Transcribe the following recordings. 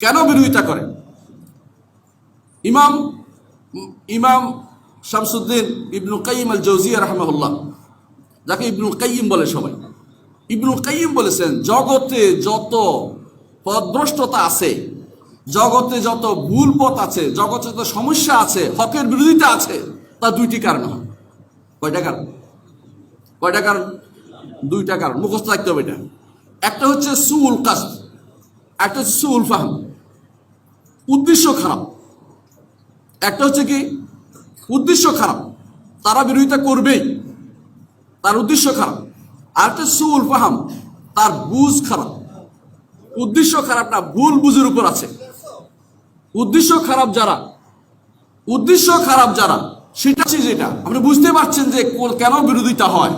কেন বিরোধিতা করে? ইমাম ইমাম শামসুদ্দিন ইবনু কাইম আল জৌজিয়া রহমাহুল্লাহ, যাকে ইবনুল কাইম বলে সবাই। ইবনুল কাইম বলেছেন, জগতে যত পদভ্রষ্টতা আছে, জগতে যত ভুল পথ আছে, জগতে যত সমস্যা আছে, হকের বিরোধিতা আছে তা দুইটি কারণ হয়। কয়টা কারণ? কয়টা কারণ? দুইটা কারণ। মুখস্থ রাখতে হবে এটা। একটা হচ্ছে সুউল কাস্ট একটা হচ্ছে সুউল ফাহাম। উদ্দেশ্য খারাপ। একটা হচ্ছে কি, উদ্দেশ্য খারাপ, তারা বিরোধিতা করবেই, তার উদ্দেশ্য খারাপ। আর একটা সুউল ফাহাম, তার বুঝ খারাপ। উদ্দেশ্য খারাপ না, ভুল বুঝের উপর আছে। উদ্দেশ্য খারাপ যারা, উদ্দেশ্য খারাপ যারা, সেটা হচ্ছে যেটা, আপনি বুঝতে পারছেন যে কেন বিরোধিতা হয়?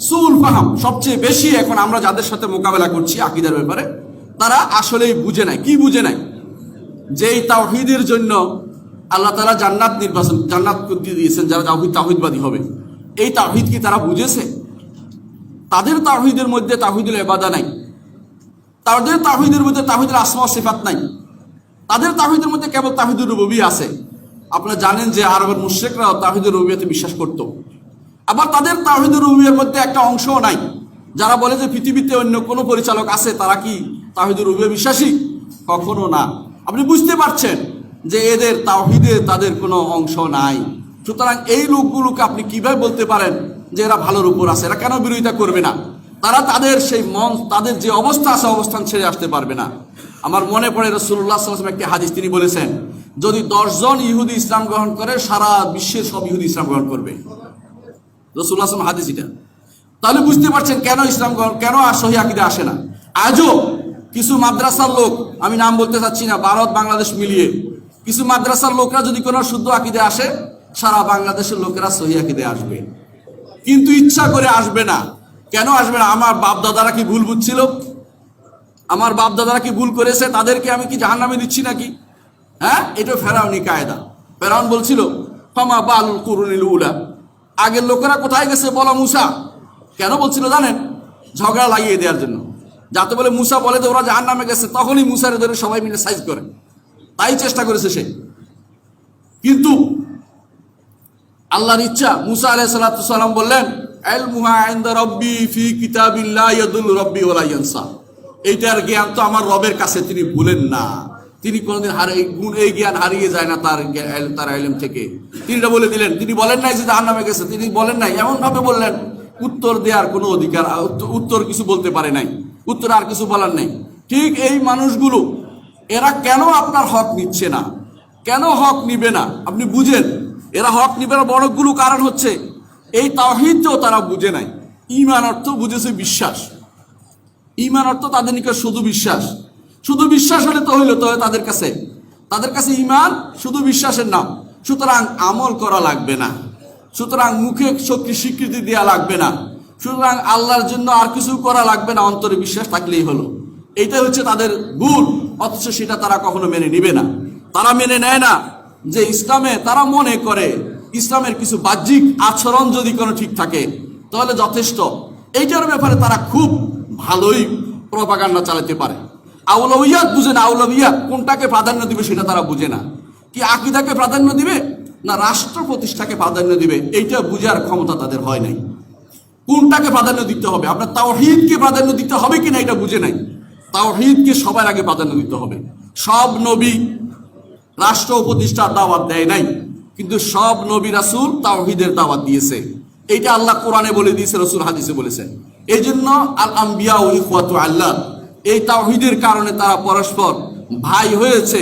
সুল ফাহাম সবচেয়ে বেশি এখন আমরা যাদের সাথে মোকাবেলা করছি, আকিদার ব্যাপারে, তারা আসলেই বুঝে নাই। কি বুঝে নাই? যে এই তাওহিদের জন্য আল্লাহ তালা জান্নাত নির্বাচন, জান্নাত দিয়ে দিয়েছেন, যারা তাওহিদ তাহিদবাদী হবে। এই তাওহিদ কি তারা বুঝেছে? তাদের তাওহিদের মধ্যে তাহিদুল এবাদা নাই। তাদের তাহিদের মধ্যে তাহিদুল আসমা সিফাত নাই। তাদের তাহিদের মধ্যে কেবল তাহিদুর রবি আছে। আপনারা জানেন যে আরবের মুশ্রেকরাও তাহিদুল রবিয়াতে বিশ্বাস করত। আবার তাদের তাহিদুল রবিয়ার মধ্যে একটা অংশও নাই। যারা বলে যে পৃথিবীতে অন্য কোনো পরিচালক আছে, তারা কি তাহিদুর রবিয়া বিশ্বাসী? কখনো না। আপনি বুঝতে পারছেন যে এদের তাওহিদে তাদের কোনো অংশ নাই। সুতরাং এই লোকগুলোকে আপনি কীভাবে বলতে পারেন যে এরা ভালোর উপর আছে? এরা কেন বিরোধিতা করবে না? তারা তাদের সেই মন, তাদের যে অবস্থা আছে, অবস্থান ছেড়ে আসতে পারবে না। আমার মনে পড়ে রসুল্লাহ সাল্লাম একটি হাদিস, তিনি বলেছেন, যদি দশজন ইহুদি ইসলাম গ্রহণ করে, সারা বিশ্বের সব ইহুদি ইসলাম গ্রহণ করবে। রসুল্লাহ হাদিস এটা। তাহলে বুঝতে পারছেন কেন ইসলাম গ্রহণ, কেন আর সহি আকিদে আসে না? আজও কিছু মাদ্রাসার লোক, আমি নাম বলতে চাচ্ছি না, ভারত, বাংলাদেশ মিলিয়ে। কিছু মাদ্রাসার লোকরা যদি কোনো শুদ্ধ আকিদে আসে, সারা বাংলাদেশের লোকেরা সহি আকিদে আসবে। কিন্তু ইচ্ছা করে আসবে না। কেন আসবে না? আমার বাপ দাদারা কি ভুল বুঝছিল? আমার বাপ দাদারা কি ভুল করেছে? তাদেরকে আমি কি জাহান নামে দিচ্ছি নাকি? হ্যাঁ? এটা ফেরাউনি কায়দা। ফেরাউন বলছিল, ফমা বাল কুরুনিল উলা। আগের লোকেরা কোথায় গেছে বলো মুসা? কেন বলছিল জানেন? ঝগড়া লাগিয়ে দেওয়ার জন্য। যাতে বলে মুসা বলে যে ওরা জাহান নামে গেছে, তখনই মুসার ধরে সবাই মিলে সাইজ করে। তাই চেষ্টা করেছে সে। কিন্তু আল্লাহর ইচ্ছা, মুসা আলাইহিস সালাতু সালাম বললেন এইটার জ্ঞান তো আমার রবের কাছে, তিনি ভুলেন না। তিনি কোনোদিন হারে, এই গুণ, এই জ্ঞান হারিয়ে যায় না তার তার ইলম থেকে। তিনি বলে দিলেন, তিনি বলেন নাই যে জাহান্নামে গেছে, তিনি বলেন নাই। এমন ভাবে বললেন, উত্তর দেওয়ার কোনো অধিকার উত্তর কিছু বলতে পারে নাই। উত্তর আর কিছু বলার নেই। ঠিক এই মানুষগুলো, এরা কেন আপনার হক নিচ্ছে না? কেন হক নিবে না? আপনি বুঝেন, এরা হক নিবে না বড়গুলো কারণ হচ্ছে, এই তাওহিদও তারা বুঝে নাই। ইমান অর্থ বুঝেছে বিশ্বাস। ইমান অর্থ তাদের নিকট শুধু বিশ্বাস। শুধু বিশ্বাস হলে তো হইল, তো তাদের কাছে। তাদের কাছে ইমান শুধু বিশ্বাসের নাম। সুতরাং আমল করা লাগবে না। সুতরাং মুখে শক্তি স্বীকৃতি দেওয়া লাগবে না। সুতরাং আল্লাহর জন্য আর কিছু করা লাগবে না, অন্তরে বিশ্বাস থাকলেই হলো। এইটাই হচ্ছে তাদের গুণ, অথচ সেটা তারা কখনো মেনে নিবে না। তারা মেনে নেয় না যে ইসলামে তারা মনে করে ইসলামের কিছু বাহ্যিক আচরণ যদি কোনো ঠিক থাকে, তাহলে যথেষ্ট। এইটার ব্যাপারে তারা খুব ভালোই প্রপাগান্ডা চালাতে পারে। আউলবিয়াত বুঝে না আউলবিয়াত কোনটাকে প্রাধান্য দিবে সেটা তারা বুঝে না। কি আকিদাকে প্রাধান্য দিবে না রাষ্ট্র প্রতিষ্ঠাকে প্রাধান্য দিবে, এইটা বুঝার ক্ষমতা তাদের হয় নাই। কোনটাকে প্রাধান্য দিতে হবে? আপনার তাওহিদকে প্রাধান্য দিতে হবে কিনা এটা বুঝে নাই। তাওহিদকে সবার আগে প্রাধান্য দিতে হবে। সব নবী রাষ্ট্র প্রতিষ্ঠার দাওয়াত দেয় নাই, কিন্তু সব নবী রাসূল তাওহিদের দাওয়াত দিয়েছে। এইটা আল্লাহ কোরআনে বলে দিয়েছে, রসুল হাদিসে বলেছে। এই জন্য আল আম্বিয়া ও ইখওয়াতু আল্লাহ, এই তাওহিদের কারণে তারা পরস্পর ভাই হয়েছে।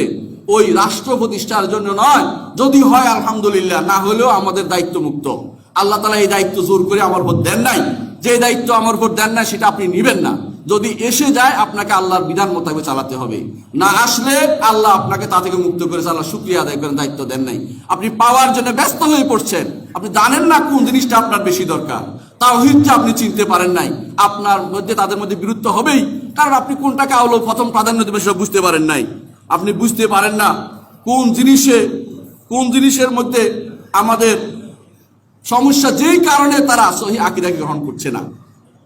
ওই রাষ্ট্র প্রতিষ্ঠার জন্য নয়, যদি হয় আলহামদুলিল্লাহ, না হলেও আমাদের দায়িত্ব মুক্ত আল্লাহ তালা এই দায়িত্ব জোর করে আমার উপর দেন নাই। যে দায়িত্ব আমার উপর দেন নাই, সেটা আপনি নিবেন না। যদি এসে যায়, আপনাকে আল্লাহর বিধান মোতাবেক চালাতে হবে। না আসলে আল্লাহ আপনাকে তা থেকে মুক্ত করেছে, আল্লাহ শুক্রিয়া আদায় করেন, দায়িত্ব দেন নাই। আপনি পাওয়ার জন্য ব্যস্ত হয়ে পড়ছেন। আপনি জানেন না কোন জিনিসটা আপনার বেশি দরকার। তাও তাওহিদটা আপনি চিনতে পারেন নাই। আপনার মধ্যে, তাদের মধ্যে বিরুদ্ধ হবেই। কারণ আপনি কোনটাকে আলো প্রথম প্রাধান্য দেবেন, সেটা বুঝতে পারেন নাই। আপনি বুঝতে পারেন না কোন জিনিসে, কোন জিনিসের মধ্যে আমাদের সমস্যা যেই কারণে তারা সহি আকিদাকে গ্রহণ করছে না।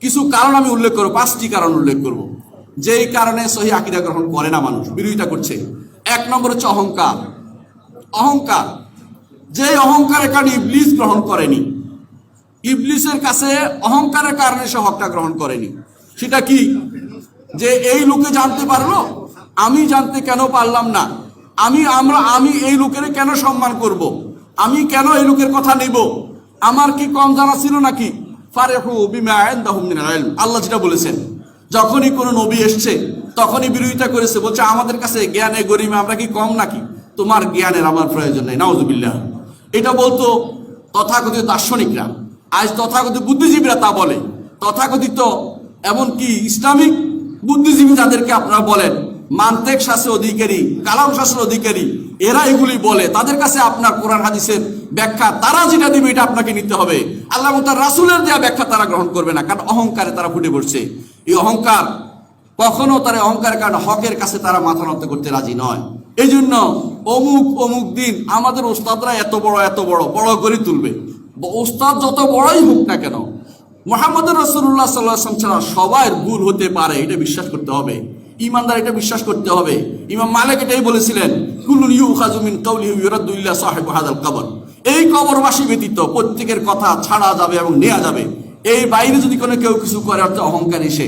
কিছু কারণ আমি উল্লেখ করব, পাঁচটি কারণ উল্লেখ করব। যেই কারণে সহি আকিদা গ্রহণ করে না মানুষ, বিরোধিতা করছে। এক নম্বর হচ্ছে অহংকার। অহংকার যে অহংকারের কারণে ইবলিস গ্রহণ করেনি, ইবলিসের কাছে অহংকারের কারণে সে হকটা গ্রহণ করেনি। সেটা কি? যে এই লোকে জানতে পারল, আমি জানতে কেন পারলাম না? আমি আমরা, আমি এই লোকের কেন সম্মান করব। আমি কেন এই লোকের কথা নেব? আমার কি কম জানা ছিল নাকি। আল্লাহ যেটা বলেছেন, যখনই কোনো নবী এসছে, তখনই বিরোধিতা করেছে, বলছে, আমাদের কাছে জ্ঞানে গরিমে, আমরা কি কম নাকি? তোমার জ্ঞানের আমার প্রয়োজন নেই, নাউজুবিল্লাহ। এটা বলতো তথাকথিত দার্শনিকরা। আজ তথাকথিত বুদ্ধিজীবীরা তা বলে। তথাকথিত এমনকি ইসলামিক বুদ্ধিজীবী যাদেরকে আপনারা বলেন মান্তেক শাস্ত্রের অধিকারী, কালাম শাস্ত্রের অধিকারী এরা এগুলি বলে। তাদের কাছে আপনার কোরআন হাদিসের ব্যাখ্যা, তারা যেটা দিবে এটা আপনাকে নিতে হবে। আল্লাহ তার রাসুলের দেওয়া ব্যাখ্যা তারা গ্রহণ করবে না, কারণ অহংকারে তারা ফুটে পড়ছে। এই অহংকার কখনো তারা অহংকারের কারণে হকের কাছে তারা মাথা নত করতে রাজি নয়। এই জন্য অমুক অমুক দিন আমাদের ওস্তাদরা এত বড় এত বড় বড় করে তুলবে। ওস্তাদ যত বড়ই হোক না কেন মোহাম্মদ রসুল্লাহ সাল্লাম ছাড়া সবাই ভুল হতে পারে, এটা বিশ্বাস করতে হবে। ইমানদার এটা বিশ্বাস করতে হবে। ইমাম মালিক এটাই বলেছিলেন, কুলুন ইউখাজু মিন কাউলিহি ইল্লা সাহেব হাদাল কবর। এই কবরবাসী ব্যতীত প্রত্যেকের কথা ছাড়া যাবে এবং নেওয়া যাবে। এই বাইরে যদি কোনো কেউ কিছু করে, অর্থাৎ অহংকারী এসে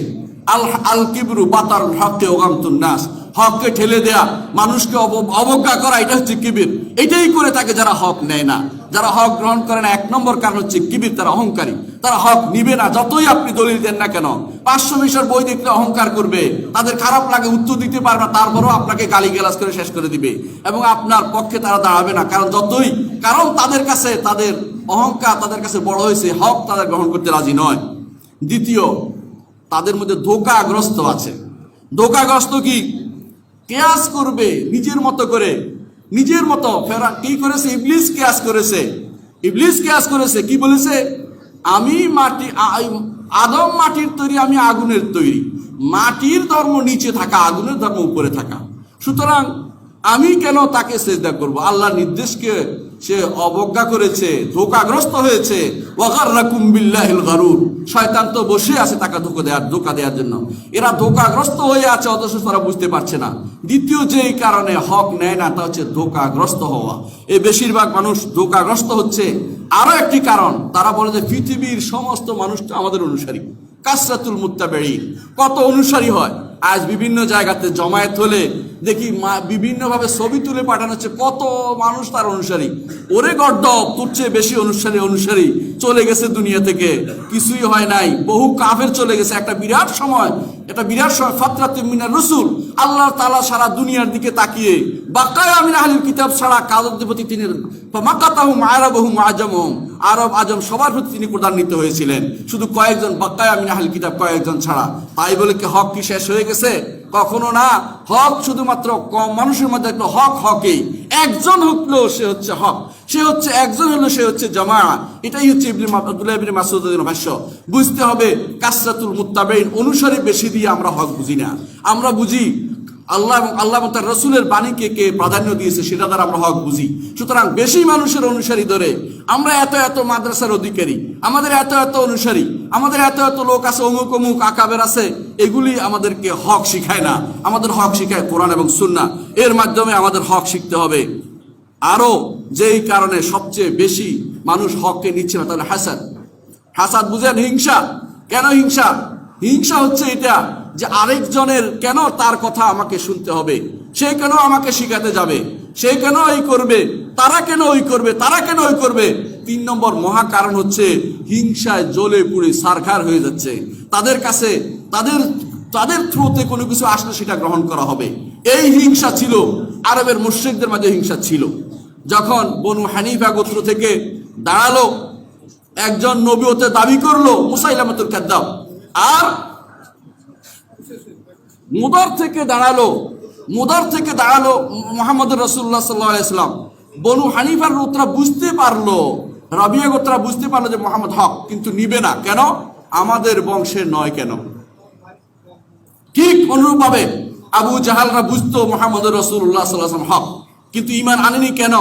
আল আল কিবরু বাতার হককে ওগামতুন নাস। হককে ঠেলে দেয়া, মানুষকে অব- অবজ্ঞা করা, এটা হচ্ছে কিবির। এটাই করে থাকে যারা হক নেয় না। যারা হক গ্রহণ করে না, এক নম্বর কারণ হচ্ছে কিবির, তারা অহংকারী। তারা হক নিবে না, যতই আপনি দলিল দেন না কেন। পাঁচশো মিশর বই দেখলে অহংকার করবে। তাদের খারাপ লাগে, উত্তর দিতে পারবে না, তারপরও আপনাকে গালি গালাজ করে শেষ করে দিবে। এবং আপনার পক্ষে তারা দাঁড়াবে না, কারণ যতই, কারণ তাদের কাছে, তাদের অহংকার তাদের কাছে বড় হয়েছে, হক তাদের গ্রহণ করতে রাজি নয়। দ্বিতীয় তাদের মধ্যে ধোকাগ্রস্ত আছে। ধোকাগ্রস্ত কি? কেয়াস করবে নিজের মতো করে। নিজের মতো ফেরা কি করেছে? ইবলিস কেয়াস করেছে। ইবলিস কেয়াস করেছে, কি বলেছে? আমি মাটি আদম মাটির তৈরি, আমি আগুনের তৈরি। মাটির ধর্ম নিচে থাকা, আগুনের ধর্ম উপরে থাকা। সুতরাং আমি কেন তাকে সেজদা করব? আল্লাহ নির্দেশকে সে অবজ্ঞা করেছে, ধোকাগ্রস্ত হয়েছে। ওয়াগাররাকুম বিল্লাহিল গারুর। শয়তান তো বসে আছে তাকে ধোকা দেওয়ার ধোকা দেওয়ার জন্য। এরা ধোকাগ্রস্ত হয়ে আছে, অথচ তারা বুঝতে পারছে না। দ্বিতীয় যেই কারণে হক নেয় না, তা হচ্ছে ধোকাগ্রস্ত হওয়া। এই বেশিরভাগ মানুষ ধোকাগ্রস্ত হচ্ছে। আরও একটি কারণ, তারা বলে যে পৃথিবীর সমস্ত মানুষটা আমাদের অনুসারী। কাসরাতুল মুত্তাবেঈন। কত অনুসারী হয়? আজ বিভিন্ন জায়গাতে জমায়েত হলে দেখি বিভিন্নভাবে ছবি তুলে পাঠানো হচ্ছে। কত মানুষ তার অনুসারী। ওরে গড্ড তোর চেয়ে বেশি অনুসারী অনুসারী চলে গেছে দুনিয়া থেকে। কিছুই হয় নাই। বহু কাফের চলে গেছে। একটা বিরাট সময়, একটা বিরাট সময় ফাতরাতে মিনার রসুল। আল্লাহ তালা সারা দুনিয়ার দিকে তাকিয়ে বাক্কায় আমিন আহলিল কিতাব সারা কাদের প্রতি তিনি মাকাতাহু মায়ারাবহু আজমহম। আরব আজম সবার প্রতি তিনি প্রদান্বিত হয়েছিলেন। শুধু কয়েকজন বাক্কায় আমিন আহলিল কিতাব কয়েকজন ছাড়া। তাই বলে কি হক কি শেষ হয়ে গেছে? কখনো না। হক শুধুমাত্র কম মানুষের মধ্যে একটা হক হকেই। একজন হুকলো সে হচ্ছে হক, সে হচ্ছে একজন হলো সে হচ্ছে জামা এটাই হচ্ছে ইবনে আব্দুল্লাহ ইবনে ভাষ্য বুঝতে হবে কাসরাতুল মুত্তাবেইন অনুসারে বেশি দিয়ে আমরা হক বুঝি না। আমরা বুঝি আল্লাহ এবং আল্লাহ তার রসুলের বাণীকে কে প্রাধান্য দিয়েছে সেটা দ্বারা আমরা হক বুঝি। সুতরাং বেশি মানুষের অনুসারী ধরে আমরা এত এত মাদ্রাসার অধিকারী, আমাদের এত এত অনুসারী, আমাদের এত এত লোক আছে, অমুক অমুক আকাবের আছে, এগুলি আমাদেরকে হক শিখায় না। আমাদের হক শিখায় কোরআন এবং সুন্না এর মাধ্যমে আমাদের হক শিখতে হবে। আরও যেই কারণে সবচেয়ে বেশি মানুষ হককে নিচ্ছে না, তাহলে হাসাদ। হাসাদ বুঝেন হিংসা। কেন হিংসা? হিংসা হচ্ছে এটা যে আরেকজনের কেন তার কথা আমাকে শুনতে হবে? সে কেন আমাকে শিখাতে যাবে? সে কেন এই করবে? তারা কেন ওই করবে? তারা কেন ওই করবে? তিন নম্বর মহা কারণ হচ্ছে হিংসায় জ্বলে পুড়ে সারখার হয়ে যাচ্ছে। তাদের কাছে, তাদের তাদের থ্রুতে কোনো কিছু আসলে সেটা গ্রহণ করা হবে। এই হিংসা ছিল। আরবের মুশ্রিকদের মাঝে হিংসা ছিল। যখন বনু হানিফা গোত্র থেকে দাঁড়াল, একজন নবী হতে দাবি করল, মুসাইলামতুল কাদ্দাব, আর মুদার থেকে দাঁড়াল, মুদার থেকে দাঁড়াল মোহাম্মদ রসুল্লাহ সাল্লাহ ইসলাম বনু হানিফার গোত্রা বুঝতে পারল, রাবিয়া গোত্রা বুঝতে পারল যে মোহাম্মদ হক, কিন্তু নিবে না। কেন? আমাদের বংশের নয় কেন? ঠিক অনুরূপভাবে আবু জাহালরা বুঝতো মোহাম্মদ রসুল্লাহ সাল্লাম হক, কিন্তু ইমান আনেনি কেন?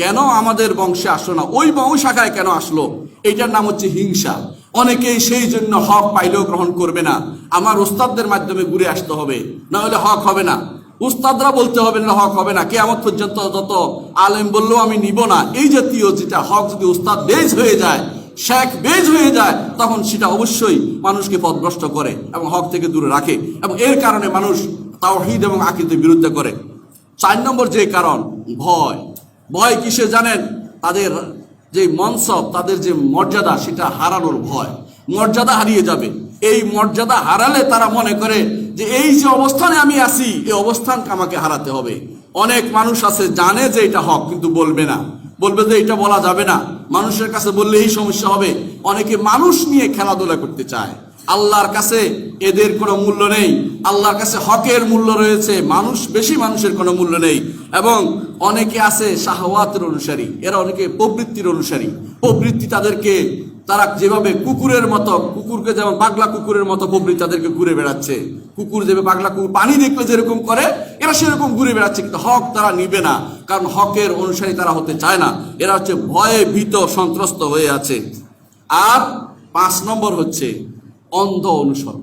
কেন আমাদের বংশে আসলো না? ওই বংশ শাখায় কেন আসলো? এটার নাম হচ্ছে হিংসা। অনেকেই সেই জন্য হক পাইলেও গ্রহণ করবে না। আমার উস্তাদদের মাধ্যমে ঘুরে আসতে হবে না হলে হক হবে না। উস্তাদরা বলতে হবে না, হক হবে না। কেমন পর্যন্ত যত আলেম বললেও আমি নিব না। এই জাতীয় যেটা হক যদি উস্তাদ বেজ হয়ে যায়, শেখ বেজ হয়ে যায়, তখন সেটা অবশ্যই মানুষকে পথভ্রষ্ট করে এবং হক থেকে দূরে রাখে এবং এর কারণে মানুষ তাওহিদ এবং আকৃতির বিরুদ্ধে করে। চার নম্বর যে কারণ, ভয়। ভয় কিসে জানেন? তাদের যে মনসব, তাদের যে মর্যাদা, সেটা হারানোর ভয়। মর্যাদা হারিয়ে যাবে। এই মর্যাদা হারালে তারা মনে করে যে এই যে অবস্থানে আমি আছি, এই অবস্থানকে আমাকে হারাতে হবে। অনেক মানুষ আছে, জানে যে এটা হক, কিন্তু বলবে না। বলবে যে এটা বলা যাবে না। মানুষের কাছে বললে এই সমস্যা হবে। অনেকে মানুষ নিয়ে খেলাধুলা করতে চায়। আল্লাহর কাছে এদের কোনো মূল্য নেই। আল্লাহর কাছে হকের মূল্য রয়েছে, মানুষ, বেশি মানুষের কোনো মূল্য নেই। এবং অনেকে আছে শাহওয়াতের অনুসারী, এরা অনেকে প্রবৃত্তির অনুসারী। প্রবৃত্তি তাদেরকে, তারা যেভাবে কুকুরের মতো, কুকুরকে যেমন পাগলা কুকুরের মতো প্রবৃত্তি তাদেরকে ঘুরে বেড়াচ্ছে। কুকুর যেভাবে পাগলা কুকুর, পানি দেখলে যেরকম করে, এরা সেরকম ঘুরে বেড়াচ্ছে, কিন্তু হক তারা নিবে না। কারণ হকের অনুসারী তারা হতে চায় না। এরা হচ্ছে ভয়ে ভীত, সন্ত্রস্ত হয়ে আছে। আর পাঁচ নম্বর হচ্ছে অন্ধ অনুসরণ।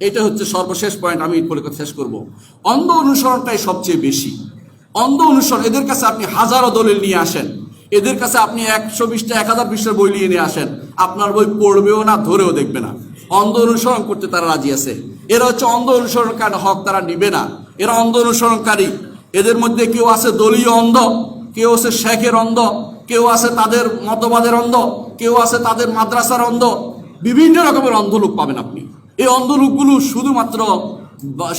এটা হচ্ছে সর্বশেষ পয়েন্ট আমি বলে কথা শেষ করব। অন্ধ অনুসরণটাই সবচেয়ে বেশি। অন্ধ অনুসরণ, এদের কাছে আপনি হাজারো দলিল নিয়ে আসেন। এদের কাছে আপনি একশো বিশটা, এক হাজার পৃষ্ঠার বই নিয়ে নিয়ে আসেন। আপনার বই পড়বেও না, ধরেও দেখবে না। অন্ধ অনুসরণ করতে তারা রাজি আছে। এরা হচ্ছে অন্ধ অনুসরণকারী, হক তারা নিবে না। এরা অন্ধ অনুসরণকারী। এদের মধ্যে কেউ আছে দলীয় অন্ধ, কেউ আছে শেখের অন্ধ, কেউ আছে তাদের মতবাদের অন্ধ, কেউ আছে তাদের মাদ্রাসার অন্ধ বিভিন্ন রকমের অন্ধলোক পাবেন আপনি। এই অন্ধলোকগুলো শুধুমাত্র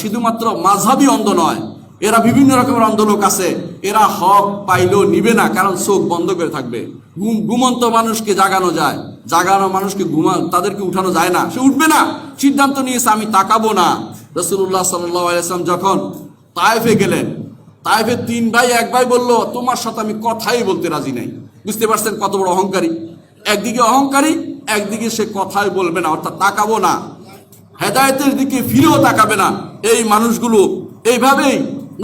শুধুমাত্র মাঝাবি অন্ধ নয়, এরা বিভিন্ন রকমের অন্ধলোক আছে। এরা হক পাইলেও নিবে না, কারণ চোখ বন্ধ করে থাকবে। ঘুম ঘুমন্ত মানুষকে জাগানো যায়। জাগানো মানুষকে ঘুমা তাদেরকে উঠানো যায় না। সে উঠবে না। সিদ্ধান্ত নিয়েছে, আমি তাকাবো না। রসুল্লাহ সাল্লাম যখন তায়েফে গেলেন তাইফের তিন ভাই, এক ভাই বলল, তোমার সাথে আমি কথাই বলতে রাজি নাই। বুঝতে পারছেন কত বড় অহংকারী? একদিকে অহংকারী একদিকে সে কথাই বলবে না, অর্থাৎ তাকাবো না। হেদায়তের দিকে ফিরেও তাকাবে না। এই মানুষগুলো এইভাবেই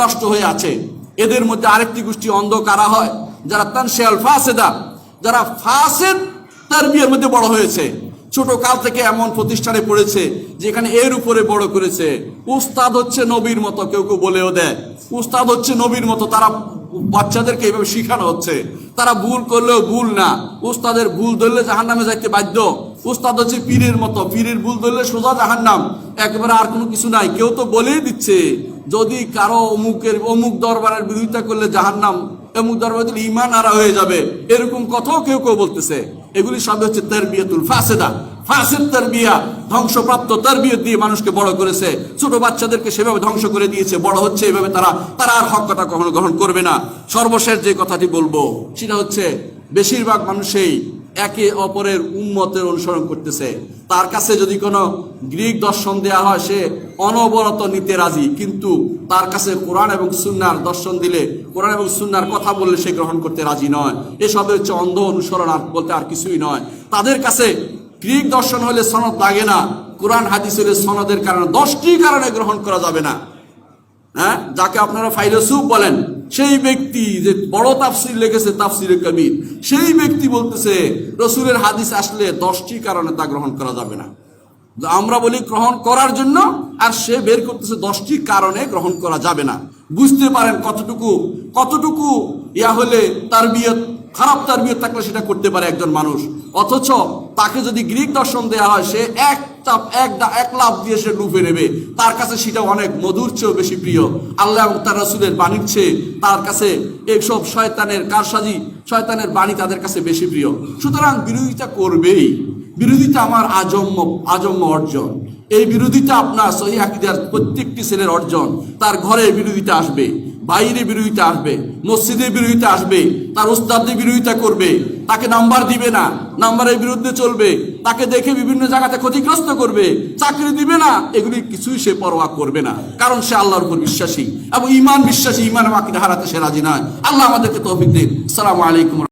নষ্ট হয়ে আছে। এদের মধ্যে আরেকটি গোষ্ঠী অন্ধ কারা হয়? যারা তান তানশেয়াল ফাসেদা, যারা ফাসেদ তার বিয়ের মধ্যে বড় হয়েছে। ছোট কাল থেকে এমন প্রতিষ্ঠানে পড়েছে, যেখানে এর উপরে বড় করেছে। উস্তাদ হচ্ছে নবীর মতো, কেউ কেউ বলেও দেয়। উস্তাদ হচ্ছে নবীর মতো, তারা বাচ্চাদেরকে এইভাবে শিখানো হচ্ছে। তারা ভুল করলেও ভুল না। উস্তাদের ভুল ধরলে জাহান নামে যাইতে বাধ্য। উস্তাদ হচ্ছে পীরের মতো। পীরের ভুল ধরলে সোজা জাহান নাম একেবারে আর কোনো কিছু নাই। কেউ তো বলেই দিচ্ছে। যদি কারও অমুকের, অমুক দরবারের বিরোধিতা করলে জাহান নাম অমুক দরবার দিলে ইমান আরা হয়ে যাবে, এরকম কথাও কেউ কেউ বলতেছে। এগুলি সব হচ্ছে তার তারবিয়াতুল ফাসেদা। ফাসেদ তার বিয়া ধ্বংসপ্রাপ্ত তার বিয়ে দিয়ে মানুষকে বড় করেছে। ছোট বাচ্চাদেরকে সেভাবে ধ্বংস করে দিয়েছে। বড় হচ্ছে এভাবে তারা তারা আর হক কথা কখনো গ্রহণ করবে না। সর্বশেষ যে কথাটি বলব, সেটা হচ্ছে, বেশিরভাগ মানুষই একে অপরের উন্মতের অনুসরণ করতেছে। তার কাছে যদি কোনো গ্রিক দর্শন দেয়া হয়, সে অনবরত নিতে রাজি। কিন্তু তার কাছে কোরআন এবং সুন্নার দর্শন দিলে, কোরআন এবং সুন্নার কথা বললে সে গ্রহণ করতে রাজি নয়। এসব হচ্ছে অন্ধ অনুসরণ আর বলতে আর কিছুই নয়। তাদের কাছে গ্রিক দর্শন হলে সনদ লাগে না। কোরআন, হাদিস হলে সনদের কারণে, দশটি কারণে গ্রহণ করা যাবে না। হ্যাঁ? যাকে আপনারা ফাইলসুফ বলেন সেই ব্যক্তি যে বড় তাফসির লেগেছে তাফসিরে কবির সেই ব্যক্তি বলতেছে, রসুলের হাদিস আসলে দশটি কারণে তা গ্রহণ করা যাবে না। আমরা বলি গ্রহণ করার জন্য, আর সে বের করতেছে দশটি কারণে গ্রহণ করা যাবে না। বুঝতে পারেন কতটুকু? কতটুকু? ইয়া হলে তার বিয়ে খারাপ তার বিয়ে থাকলে সেটা করতে পারে একজন মানুষ। অথচ তাকে যদি গ্রিক দর্শন দেওয়া হয়, সে এক চাপ এক এক লাভ দিয়ে সে ডুবে নেবে। তার কাছে সেটা অনেক মধুর চেয়েও বেশি প্রিয়। আল্লাহ এবং তার রসুলের বাণীর চেয়ে তার কাছে এইসব শয়তানের কারসাজি, শয়তানের বাণী তাদের কাছে বেশি প্রিয়। সুতরাং বিরোধিতা করবেই। বিরোধিতা আমার আজম্য আজম্য অর্জন। এই বিরোধিতা আপনার সহি আকিদার প্রত্যেকটি ছেলের অর্জন। তার ঘরে বিরোধিতা আসবে। বাইরে বিরোধিতা আসবে, মসজিদে বিরোধিতা আসবে, তার উস্তাদের বিরোধিতা করবে, তাকে নাম্বার দিবে না, নাম্বারের বিরুদ্ধে চলবে, তাকে দেখে বিভিন্ন জায়গাতে ক্ষতিগ্রস্ত করবে, চাকরি দিবে না, এগুলি কিছুই সে পরোয়া করবে না, কারণ সে আল্লাহর উপর বিশ্বাসী এবং ইমান বিশ্বাসী ইমান বাকিটা হারাতে সে রাজি নয়। আল্লাহ আমাদেরকে তৌফিক দিন। সালাম আলাইকুম